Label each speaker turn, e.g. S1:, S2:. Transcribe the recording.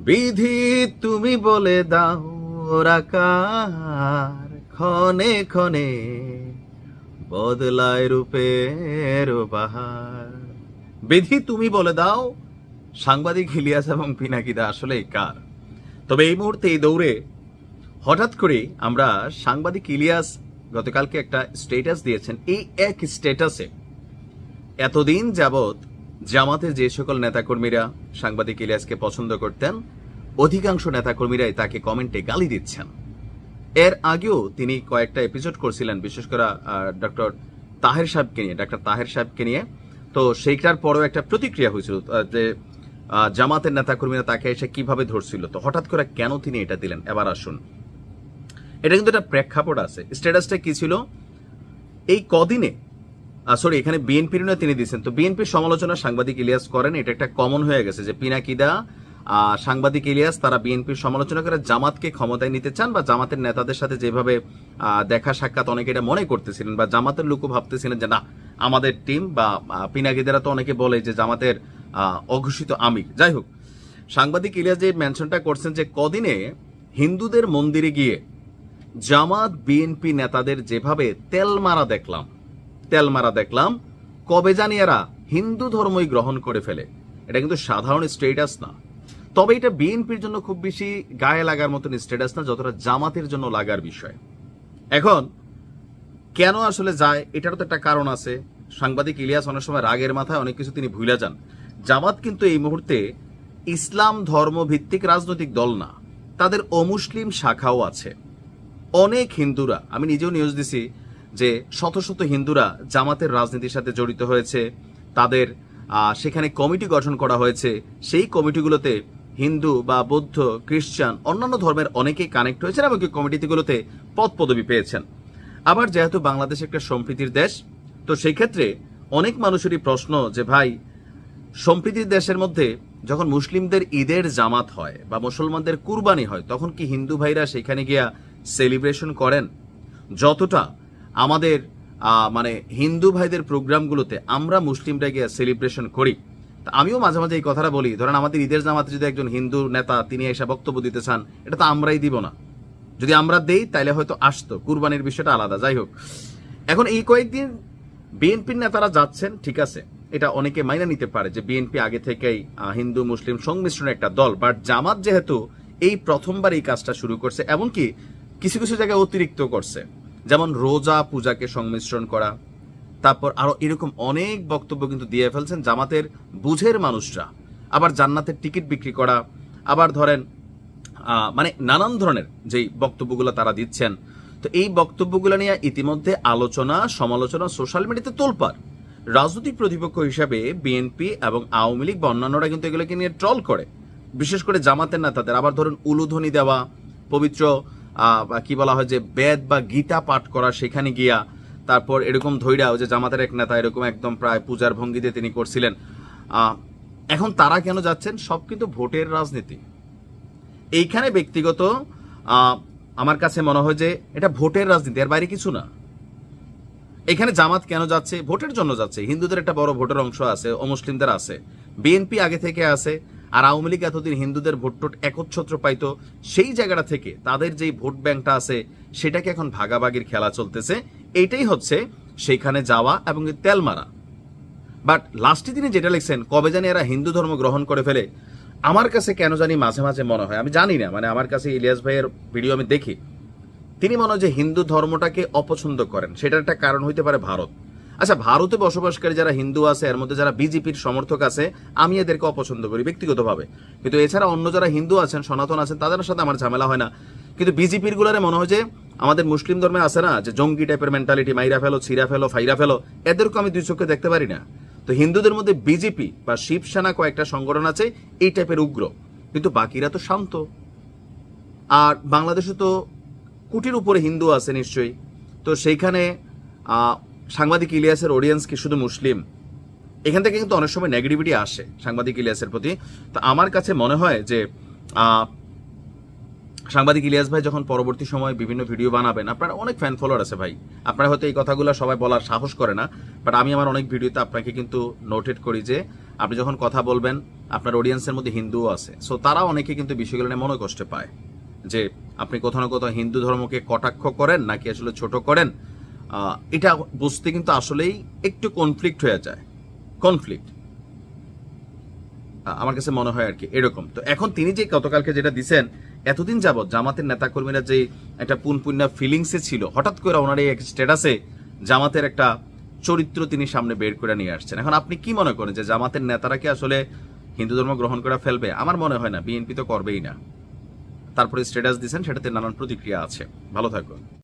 S1: বিধি তুমি বলে দাও রাকার ক্ষণে ক্ষণে বদলায় রূপের বাহার বিধি তুমি বলে দাও, সাংবাদিক ইলিয়াস এবং পিনাকিদা আসলে কার? তবে এই মুহূর্তে এই দৌড়ে হঠাৎ করে আমরা সাংবাদিক ইলিয়াস গতকালকে একটা স্টেটাস দিয়েছেন। এই এক স্ট্যাটাসে এতদিন যাবৎ জামাতের যে সকল নেতাকর্মীরা সাংবাদিক ইলিয়াসকে পছন্দ করতেন, অধিকাংশ নেতাকর্মীরাই তাকে কমেন্টে গালি দিচ্ছেন। এর আগেও তিনি কয়েকটা এপিসোড করছিলেন, বিশেষ করে ডক্টর তাহের সাহেবকে নিয়ে ডক্টর তাহের সাহেবকে নিয়ে। তো সেইটার পরেও একটা প্রতিক্রিয়া হয়েছিল যে জামাতের নেতাকর্মীরা তাকে এসে কীভাবে ধরছিল। তো হঠাৎ করে কেন তিনি এটা দিলেন? এবার আসুন। এটা কিন্তু একটা প্রেক্ষাপট আছে। স্ট্যাটাসটা কি ছিল? এই কদিনে সরি এখানে বিএনপির না তিনি দিচ্ছেন তো বিএনপির সমালোচনা সাংবাদিক ইলিয়াস করেন, এটা একটা কমন হয়ে গেছে যে পিনাকিদা সাংবাদিক ইলিয়াস, তারা বিএনপির সমালোচনা করে জামাতকে ক্ষমতায় নিতে চান বা জামাতের নেতাদের সাথে যেভাবে দেখা সাক্ষাৎ অনেকে এটা মনে করতেছিলেন বা জামাতের লোকও ভাবতেছিলেন যে না, আমাদের টিম বা পিনাকিদারা তো অনেকে বলে যে জামাতের অঘোষিত আমি যাই হোক, সাংবাদিক ইলিয়াস যে মেনশনটা করছেন যে কদিনে হিন্দুদের মন্দিরে গিয়ে জামাত বিএনপি নেতাদের যেভাবে তেল মারা দেখলাম তেল মারা দেখলাম, কবে জানি এরা হিন্দু ধর্মই গ্রহণ করে ফেলে। এটা কিন্তু সাধারণ স্টেটাস না। তবে এটা বিএনপির জন্য খুব বেশি গায়ে লাগার মতন স্টেটাস না, যতটা জামাতের জন্য লাগার বিষয়। এখন, কেন আসলে যায়, এটারও তো একটা কারণ আছে। সাংবাদিক ইলিয়াস অনেক সময় রাগের মাথায় অনেক কিছু তিনি ভুলে যান। জামাত কিন্তু এই মুহূর্তে ইসলাম ধর্মভিত্তিক রাজনৈতিক দল না। তাদের অমুসলিম শাখাও আছে। অনেক হিন্দুরা, আমি নিজেও নিউজ দিছি যে শত শত হিন্দুরা জামাতের রাজনীতির সাথে জড়িত হয়েছে, তাদের সেখানে কমিটি গঠন করা হয়েছে। সেই কমিটিগুলোতে হিন্দু বা বৌদ্ধ, খ্রিস্টান, অন্যান্য ধর্মের অনেকেই কানেক্ট হয়েছেন এবং কমিটিগুলোতে পদ পদবি পেয়েছেন। আবার যেহেতু বাংলাদেশ একটা সম্প্রীতির দেশ, তো সেই ক্ষেত্রে অনেক মানুষেরই প্রশ্ন যে, ভাই, সম্প্রীতির দেশের মধ্যে যখন মুসলিমদের ঈদের জামাত হয় বা মুসলমানদের কুরবানি হয়, তখন কি হিন্দু ভাইরা সেখানে গিয়া সেলিব্রেশন করেন? যতটা আমাদের মানে হিন্দু ভাইদের প্রোগ্রামগুলোতে আমরা মুসলিমরা গিয়া সেলিব্রেশন করি। তা আমিও মাঝে মাঝে এই কথাটা বলি, ধরেন আমাদের ঈদের জামাতে যদি একজন হিন্দু নেতা তিনি এসে বক্তব্য দিতে চান, এটা তো আমরাই দিব না। যদি আমরা দেই তাহলে হয়তো আসতো, কুরবানির বিষয়টা আলাদা, যাই হোক। এখন এই কয়েকদিন বিএনপির নেতারা যাচ্ছেন, ঠিক আছে, এটা অনেকে মাইনা নিতে পারে যে বিএনপি আগে থেকেই হিন্দু মুসলিম সংমিশ্রণের একটা দল বাট জামাত যেহেতু এই প্রথমবার এই কাজটা শুরু করছে, এমনকি কিছু কিছু জায়গায় অতিরিক্ত করছে। যেমন রোজা পূজাকে সংমিশ্রণ করা, তারপর আরও এরকম অনেক বক্তব্য কিন্তু দিয়ে ফেলছেন জামাতের বুঝের মানুষরা। আবার জান্নাতের টিকিট বিক্রি করা, আবার ধরেন মানে নানান ধরনের যেই বক্তব্যগুলো তারা দিচ্ছেন। তো এই বক্তব্যগুলো নিয়ে ইতিমধ্যে আলোচনা, সমালোচনা সোশ্যাল মিডিয়াতে তোলপার রাজনৈতিক প্রতিপক্ষ হিসাবে বিএনপি এবং আওয়ামী লীগ বা অন্যান্যরা কিন্তু এগুলোকে নিয়ে ট্রল করে। বিশেষ করে জামাতের নেতাদের, আবার ধরুন উলুধ্বনি দেওয়া, পবিত্র কি বলা হয় যে বেদ বা গীতা পাঠ করা সেখানে গিয়া তারপর এরকম ধৈরা ওই যে জামাতের এক নেতা এরকম একদম প্রায় পূজার ভঙ্গিতে তিনি করছিলেন। এখন তারা কেন যাচ্ছেন? সব কিন্তু ভোটের রাজনীতি। এইখানে ব্যক্তিগত আমার কাছে মনে হয় যে এটা ভোটের রাজনীতি, এর বাইরে কিছু না। এখানে জামাত কেন যাচ্ছে? ভোটের জন্য যাচ্ছে। হিন্দুদের একটা বড় ভোটের অংশ আছে, অমুসলিমদের আছে। বিএনপি আগে থেকে আছে আর আওয়ামী লীগ এতদিন হিন্দুদের ভোট টোট একচ্ছত্র পাইতো, সেই জায়গাটা থেকে তাদের যেই ভোট ব্যাংকটা আছে, সেটাকে এখন ভাগাভাগির খেলা চলতেছে। এইটাই হচ্ছে সেইখানে যাওয়া এবং তেল মারা। বাট লাস্টে তিনি যেটা লিখছেন, কবে জানি এরা হিন্দু ধর্ম গ্রহণ করে ফেলে। আমার কাছে কেন জানি মাঝে মাঝে মনে হয়, আমি জানি না মানে আমার কাছে ইলিয়াস ভাইয়ের ভিডিও আমি দেখি। তিনি মনে হয় যে হিন্দু ধর্মটাকে অপছন্দ করেন, সেটার একটা কারণ হইতে পারে ভারত। আচ্ছা ভারতে বসবাসকারী যারা হিন্দু আছে, এর মধ্যে যারা বিজেপির সমর্থক আছে, আমি এদেরকে অপছন্দ করি ব্যক্তিগতভাবে। কিন্তু এছাড়া অন্য যারা হিন্দু আছেন, সনাতন আছেন, তাদের সাথে আমার ঝামেলা হয় না। কিন্তু বিজেপির গুলারে মনে হয় যে, আমাদের মুসলিম ধর্মে আছে না, যে জঙ্গি টাইপের মেন্টালিটি মাইরা ফেলো, ছিঁড়া ফেলো, ফাইরা ফেলো, এদেরকে আমি দুই চোখে দেখতে পারি না। তো হিন্দুদের মধ্যে বিজেপি বা শিবসেনা কয়েকটা সংগঠন আছে, এই টাইপের উগ্র। কিন্তু বাকিরা তো শান্ত। আর বাংলাদেশে তো কোটির উপরে হিন্দু আছে নিশ্চয়ই। তো সেইখানে সাংবাদিক ইলিয়াসের অডিয়েন্স কি শুধু মুসলিম? এখান থেকে কিন্তু অনেক সময় নেগেটিভিটি আসে সাংবাদিক ইলিয়াসের প্রতি। তো আমার কাছে মনে হয় যে সাংবাদিক ইলিয়াস ভাই যখন পরবর্তী সময় বিভিন্ন ভিডিও বানাবেন, আপনার অনেক ফ্যান ফলোয়ার আছে ভাই। আপনারা হয়তো এই কথাগুলো সবাই বলার সাহস করে না বাট আমি আমার অনেক ভিডিওতে আপনাকে কিন্তু নোটেট করি যে, আপনি যখন কথা বলবেন, আপনার অডিয়েন্সের মধ্যে হিন্দুও আছে। সো তারা অনেকে কিন্তু বিষয়গুলো নিয়ে মনে কষ্ট পায়। যে, আপনি কোথাও না কোথাও হিন্দু ধর্মকে কটাক্ষ করেন নাকি আসলে ছোট করেন? এটা বুঝতে কিন্তু আসলেই একটু কনফ্লিক্ট হয়ে যায়। কনফ্লিক্ট আমার কাছে মনে হয় আর কি, এরকম। তো এখন তিনি যে গতকালকে যেটা দিছেন, এতদিন যাবৎ জামাতের নেতাকর্মীরা যে একটা পুনপুন্না ফিলিংসে ছিল, হঠাৎ করে ওনার এই এক স্ট্যাটাসে জামাতের একটা চরিত্র তিনি সামনে বের করে নিয়ে আসছেন। এখন আপনি কি মনে করেন যে জামাতের নেতারা কি আসলে হিন্দু ধর্ম গ্রহণ করে ফেলবে? আমার মনে হয় না, বিএনপি তো করবেই না। তারপরে স্ট্যাটাস দিয়েছেন সেটাতে নানান প্রতিক্রিয়া আছে। ভালো থাকুন।